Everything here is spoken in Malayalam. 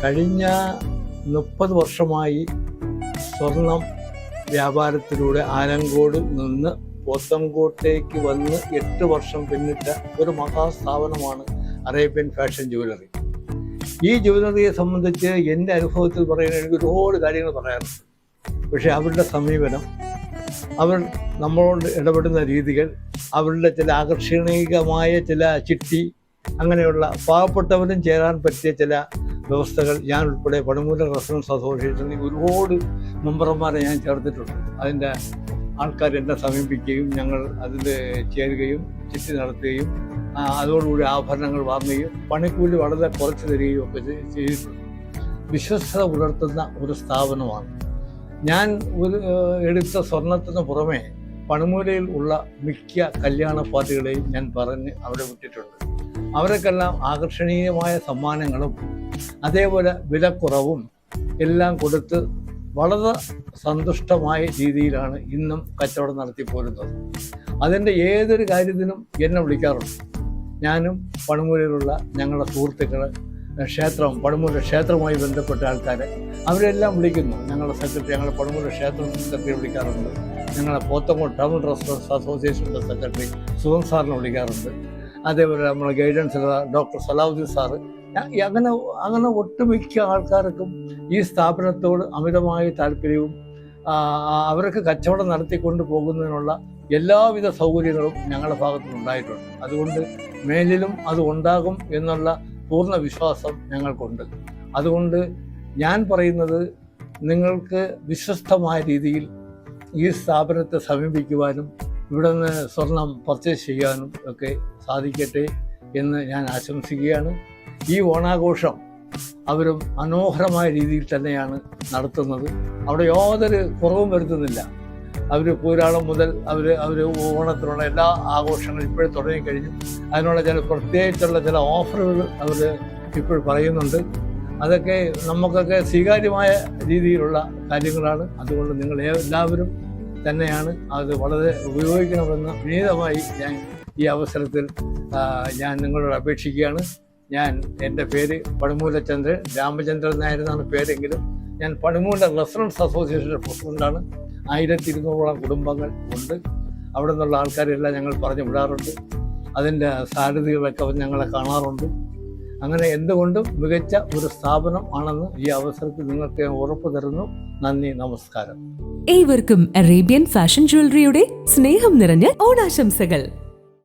കഴിഞ്ഞ മുപ്പത് വർഷമായി സ്വർണം വ്യാപാരത്തിലൂടെ ആലങ്കോട് നിന്ന് പോത്തങ്കോട്ടേക്ക് വന്ന് എട്ട് വർഷം പിന്നിട്ട ഒരു മഹാസ്ഥാപനമാണ് അറേബ്യൻ ഫാഷൻ ജുവലറി ഈ ജുവലറിയെ സംബന്ധിച്ച് എന്റെ അനുഭവത്തിൽ എനിക്ക് ഒരുപാട് കാര്യങ്ങൾ പറയാറുണ്ട് പക്ഷേ അവരുടെ സമീപനം അവർ നമ്മളോട് ഇടപെടുന്ന രീതികൾ അവരുടെ ചില ആകർഷണീയമായ ചില ചിട്ടി അങ്ങനെയുള്ള പാവപ്പെട്ടവരും ചേരാൻ പറ്റിയ ചില വ്യവസ്ഥകൾ ഞാൻ ഉൾപ്പെടെ പടുമൂല റെസിഡൻസ് അസോസിയേഷനിൽ ഒരുപാട് മെമ്പർമാരെ ഞാൻ ചേർത്തിട്ടുണ്ട്. അതിന്റെ ആൾക്കാർ എന്നെ സമീപിക്കുകയും ഞങ്ങൾ അതിൽ ചേരുകയും ചിട്ടി നടത്തുകയും അതോടുകൂടി ആഭരണങ്ങൾ വാങ്ങുകയും പണിക്കൂലി വളരെ കുറച്ച് തരികയും ഒക്കെ ചെയ്- ചെയ്തിട്ടുണ്ട്. വിശ്വസ്തത പുലർത്തുന്ന ഒരു സ്ഥാപനമാണ്. ഞാൻ ഒരു എടുത്ത സ്വർണത്തിന് പുറമെ പണിമൂലയിൽ ഉള്ള മിക്ക കല്യാണ പാർട്ടികളെയും ഞാൻ പറഞ്ഞ് അവിടെ വിട്ടിട്ടുണ്ട്. അവർക്കെല്ലാം ആകർഷണീയമായ സമ്മാനങ്ങളും അതേപോലെ വിലക്കുറവും എല്ലാം കൊടുത്ത് വളരെ സന്തുഷ്ടമായ രീതിയിലാണ് ഇന്നും കച്ചവടം നടത്തി പോരുന്നത്. അതിന്റെ ഏതൊരു കാര്യത്തിനും എന്നെ വിളിക്കാറുണ്ട്. ഞാനും പണമൂരിലുള്ള ഞങ്ങളുടെ സുഹൃത്തുക്കൾ ക്ഷേത്രം പണിമൂല ക്ഷേത്രവുമായി ബന്ധപ്പെട്ട ആൾക്കാരെ അവരെല്ലാം വിളിക്കുന്നു. ഞങ്ങളുടെ സെക്രട്ടറി ഞങ്ങളുടെ പണിമൂല ക്ഷേത്രം സെക്രട്ടറി വിളിക്കാറുണ്ട്. ഞങ്ങളുടെ പോത്തങ്കോട് ടൗൺ റെസ്റ്റോറൻസ് അസോസിയേഷന്റെ സെക്രട്ടറി സുഖം സാറിനെ വിളിക്കാറുണ്ട്. അതേപോലെ നമ്മുടെ ഗൈഡൻസ് ഡോക്ടർ സലാഹുദ്ദീൻ സാറ്. അങ്ങനെ അങ്ങനെ ഒട്ടുമിക്ക ആൾക്കാർക്കും ഈ സ്ഥാപനത്തോട് അമിതമായ താല്പര്യവും അവർക്ക് കച്ചവടം നടത്തിക്കൊണ്ട് പോകുന്നതിനുള്ള എല്ലാവിധ സൗകര്യങ്ങളും ഞങ്ങളുടെ ഭാഗത്തു നിന്നുണ്ടായിട്ടുണ്ട് അതുകൊണ്ട് മേലിലും അത് ഉണ്ടാകും എന്നുള്ള പൂർണ വിശ്വാസം ഞങ്ങൾക്കുണ്ട്. അതുകൊണ്ട് ഞാൻ പറയുന്നത് നിങ്ങൾക്ക് വിശ്വസ്തമായ രീതിയിൽ ഈ സ്ഥാപനത്തെ സമീപിക്കുവാനും ഇവിടെ നിന്ന് സ്വർണം പർച്ചേസ് ചെയ്യാനും ഒക്കെ സാധിക്കട്ടെ എന്ന് ഞാൻ ആശംസിക്കുകയാണ്. ഈ ഓണാഘോഷം അവരും മനോഹരമായ രീതിയിൽ തന്നെയാണ് നടത്തുന്നത്. അവിടെ യാതൊരു കുറവും വരുത്തുന്നില്ല. അവർ പൂരാളം മുതൽ അവർ അവർ ഓണത്തിനുള്ള എല്ലാ ആഘോഷങ്ങളും ഇപ്പോഴും തുടങ്ങിക്കഴിഞ്ഞു. അതിനുള്ള ചില പ്രത്യേകിച്ചുള്ള ചില ഓഫറുകൾ അവർ ഇപ്പോൾ പറയുന്നുണ്ട്. അതൊക്കെ നമുക്കൊക്കെ സ്വീകാര്യമായ രീതിയിലുള്ള കാര്യങ്ങളാണ്. അതുകൊണ്ട് നിങ്ങൾ എല്ലാവരും തന്നെയാണ് അത് വളരെ ഉപയോഗിക്കണമെന്ന് വിനീതമായി ഞാൻ ഈ അവസരത്തിൽ ഞാൻ നിങ്ങളോട് അപേക്ഷിക്കുകയാണ്. ഞാൻ എന്റെ പേര് പടുമൂലചന്ദ്രൻ രാമചന്ദ്രൻ നായരെന്നാണ് പേരെങ്കിലും. ഞാൻ പണിമൂല റെസിഡൻസ് അസോസിയേഷന്റെ പ്രസിഡന്റാണ് ആയിരത്തി ഇരുന്നൂറോളം കുടുംബങ്ങൾ ഉണ്ട്. അവിടെ നിന്നുള്ള ആൾക്കാരെല്ലാം ഞങ്ങൾ പറഞ്ഞു വിടാറുണ്ട്. അതിന്റെ സാരഥികളൊക്കെ ഞങ്ങളെ കാണാറുണ്ട്. അങ്ങനെ എന്തുകൊണ്ടും മികച്ച ഒരു സ്ഥാപനം ആണെന്ന് ഈ അവസരത്തിൽ നിങ്ങൾക്ക് ഉറപ്പ് തരുന്നു. നന്ദി നമസ്കാരം. ഏവർക്കും അറേബ്യൻ ഫാഷൻ ജ്വല്ലറിയുടെ സ്നേഹം നിറഞ്ഞ ഓണാശംസകൾ.